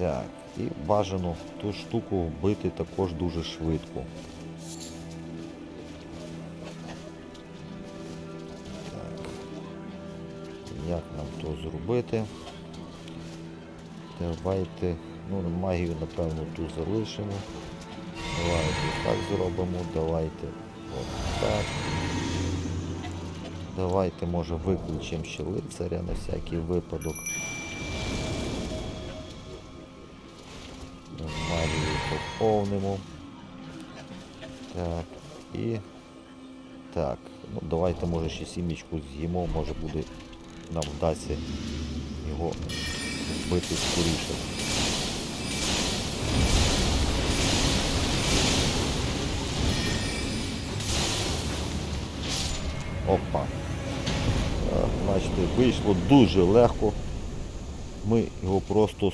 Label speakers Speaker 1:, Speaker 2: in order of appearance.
Speaker 1: Так, і бажано ту штуку вбити також дуже швидко. Так. Як нам то зробити? Давайте, ну магію напевно ту залишимо. Давайте так зробимо, давайте от так. Давайте може виключимо ще лицаря на всякий випадок. Магію поповнимо. Так, і. Так, ну давайте може ще сімічку з'їмо, може буде нам вдасться його вбити скоріше. Опа. Так, бачите, вийшло дуже легко. Ми його просто